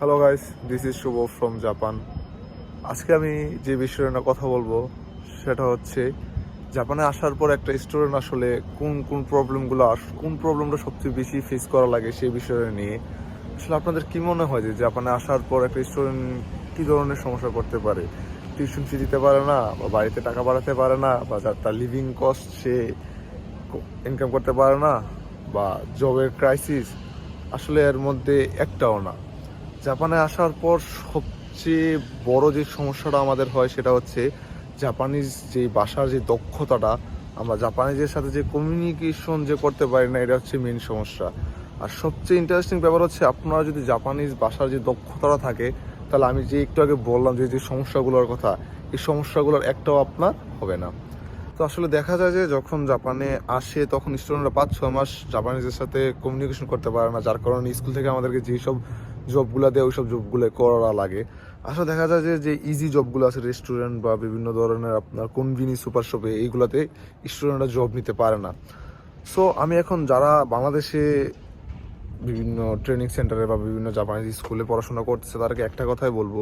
Hello guys this is Shubho from Japan আজকে আমি যে বিষয়ে না কথা বলব, সেটা হচ্ছে জাপানে আসার পর একটা স্টুডেন্ট আসলে কোন কোন প্রবলেমগুলো আস কোন প্রবলেমটা সবচেয়ে বেশি ফেস করা লাগে সেই বিষয়ে নিয়ে। আসলে আপনাদের কি মনে হয় যে জাপানে আসার পর একটা স্টুডেন্ট কী ধরনের সমস্যা করতে পারে? টিউশন ফি দিতে পারে না, বা বাড়িতে টাকা বাড়াতে পারে না, বা তার লিভিং কস্ট সে ইনকাম করতে পারে না, বা জবের ক্রাইসিস আসলে এর মধ্যে একটাও না। জাপানে আসার পর সবচেয়ে বড় যে সমস্যাটা আমাদের হয় সেটা হচ্ছে জাপানিজ যে ভাষার যে দক্ষতাটা, আমরা জাপানিজের সাথে যে কমিউনিকেশন যে করতে পারি না, এটা হচ্ছে মেন সমস্যা। আর সবচেয়ে ইন্টারেস্টিং ব্যাপার হচ্ছে আপনারা যদি জাপানিজ ভাষার যে দক্ষতাটা থাকে, তাহলে আমি যে একটু আগে বললাম যে যে সমস্যাগুলোর কথা, এই সমস্যাগুলোর একটাও আপনার হবে না। তো আসলে দেখা যায় যে যখন জাপানে আসে, তখন স্টুডেন্টরা পাঁচ ছ মাস জাপানিজের সাথে কমিউনিকেশন করতে পারে না, যার কারণে স্কুল থেকে আমাদেরকে যেসব জবগুলো দেয় ওই সব জবগুলো করা লাগে। আসলে দেখা যায় যে যে ইজি জবগুলো আছে রেস্টুরেন্ট বা বিভিন্ন ধরনের আপনার কনভিনি সুপার শপে এইগুলোতে স্টুডেন্টরা জব নিতে পারে না। সো আমি এখন যারা বাংলাদেশে বিভিন্ন ট্রেনিং সেন্টারে বা বিভিন্ন জাপানিজ স্কুলে পড়াশোনা করতেছে, তাদেরকে একটা কথাই বলব,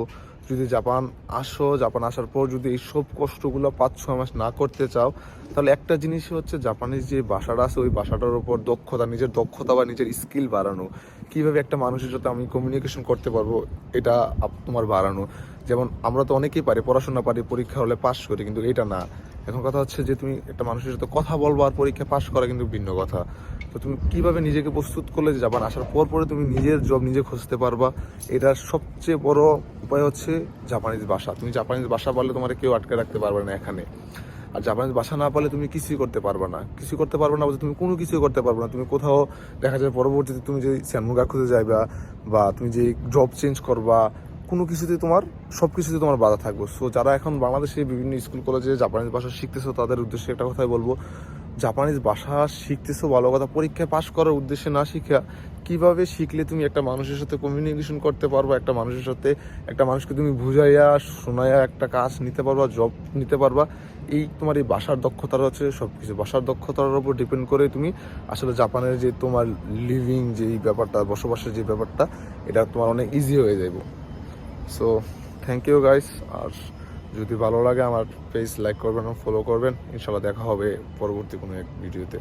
যদি জাপান আসো জাপান আসার পর যদি এই সব কষ্টগুলো পাঁচ ছয় মাস না করতে চাও, তাহলে একটা জিনিসই হচ্ছে জাপানিজ যে ভাষাটা আছে, ওই ভাষাটার উপর দক্ষতা, নিজের দক্ষতা বা নিজের স্কিল বাড়ানো। কীভাবে একটা মানুষের সাথে আমি কমিউনিকেশন করতে পারব, এটা তোমার বাড়ানো। যেমন আমরা তো অনেকেই পারি, পড়াশোনা পারি, পরীক্ষা হলে পাশ করি, কিন্তু এটা না। এখন কথা হচ্ছে যে তুমি একটা মানুষের সাথে কথা বলব আর পরীক্ষা পাশ করা কিন্তু ভিন্ন কথা। তো তুমি কীভাবে নিজেকে প্রস্তুত করলে যে জাপান আসার পর পরে তুমি নিজের জব নিজে খুঁজতে পারবা? এটার সবচেয়ে বড় উপায় হচ্ছে জাপানিজ ভাষা। তুমি জাপানিজ ভাষা বললে তোমার কেউ আটকে রাখতে পারবে না এখানে। আর জাপানিজ ভাষা না পারলে তুমি কিছুই করতে পারবে না। কিছু করতে পারবে না বলতে তুমি কোনো কিছুই করতে পারবে না। তুমি কোথাও দেখা যায় পরবর্তীতে তুমি যে স্যানমুগা খুঁজে যাইবা বা তুমি যে জব চেঞ্জ করবা কোনো কিছুতে তোমার, সব কিছুতে তোমার বাধা থাকবে। সো যারা এখন বাংলাদেশে বিভিন্ন স্কুল, কলেজে জাপানিজ ভাষা শিখতেছো, তাদের উদ্দেশ্যে একটা কথাই বলব, জাপানিজ ভাষা শিখতেছো ভালো কথা, পরীক্ষায় পাশ করার উদ্দেশ্যে না শিখা, কীভাবে শিখলে তুমি একটা মানুষের সাথে কমিউনিকেশন করতে পারবা, একটা মানুষের সাথে, একটা মানুষকে তুমি বুঝাইয়া, শোনাইয়া একটা কাজ নিতে পারবা জব নিতে পারবা, এই তোমার এই ভাষার দক্ষতার হচ্ছে সব কিছু ভাষার দক্ষতার উপর ডিপেন্ড করে তুমি আসলে জাপানের যে তোমার লিভিং যে ব্যাপারটা, বসবাসের যে ব্যাপারটা, এটা তোমার অনেক ইজি হয়ে যাবে সো থ্যাংক ইউ গাইস আর যদি ভালো লাগে আমার পেজ লাইক করবেন ফলো করবেন। ইনশাল্লাহ দেখা হবে পরবর্তী কোনো এক ভিডিওতে